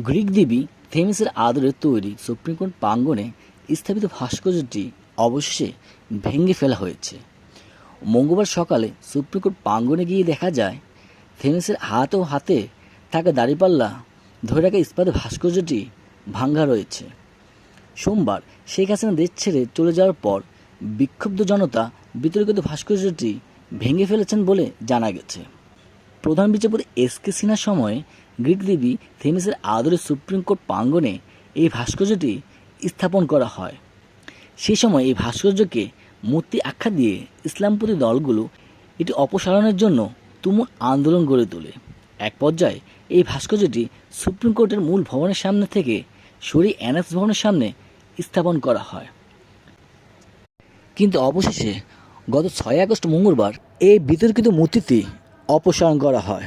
Greek দেবী থেমিসের আদরে তৈরি supreme court প্রাঙ্গণে স্থাপিত ভাস্কর্যটি অবশেষে ভেঙে ফেলা হয়েছে। মঙ্গলবার সকালে সুপ্রিম কোর্ট প্রাঙ্গণে গিয়ে দেখা যায়, থেমিসের হাত ও হাতে থাকা দাড়িপাল্লা ধরে রাখা ইস্পাত ভাস্কর্যটি ভাঙ্গা রয়েছে। সোমবার শেখ হাসিনা দেশ ছেড়ে চলে যাওয়ার পর বিক্ষুব্ধ জনতা বিতর্কিত ভাস্কর্যটি ভেঙে ফেলেছেন বলে জানা গেছে। প্রধান বিচারপতি এস কে সিনহার সময়ে গ্রিক দেবী থেমিসের আদরে সুপ্রিম কোর্ট প্রাঙ্গণে এই ভাস্কর্যটি স্থাপন করা হয়। সেই সময় এই ভাস্কর্যকে মূর্তি আখ্যা দিয়ে ইসলামপন্থী দলগুলো এটি অপসারণের জন্য তুমুল আন্দোলন গড়ে তোলে। এক পর্যায়ে এই ভাস্কর্যটি সুপ্রিম কোর্টের মূল ভবনের সামনে থেকে সরিয়ে অ্যানেক্স ভবনের সামনে স্থাপন করা হয়। কিন্তু অবশেষে গত ছয় আগস্ট মঙ্গলবার এই বিতর্কিত মূর্তিটি অপসারণ করা হয়।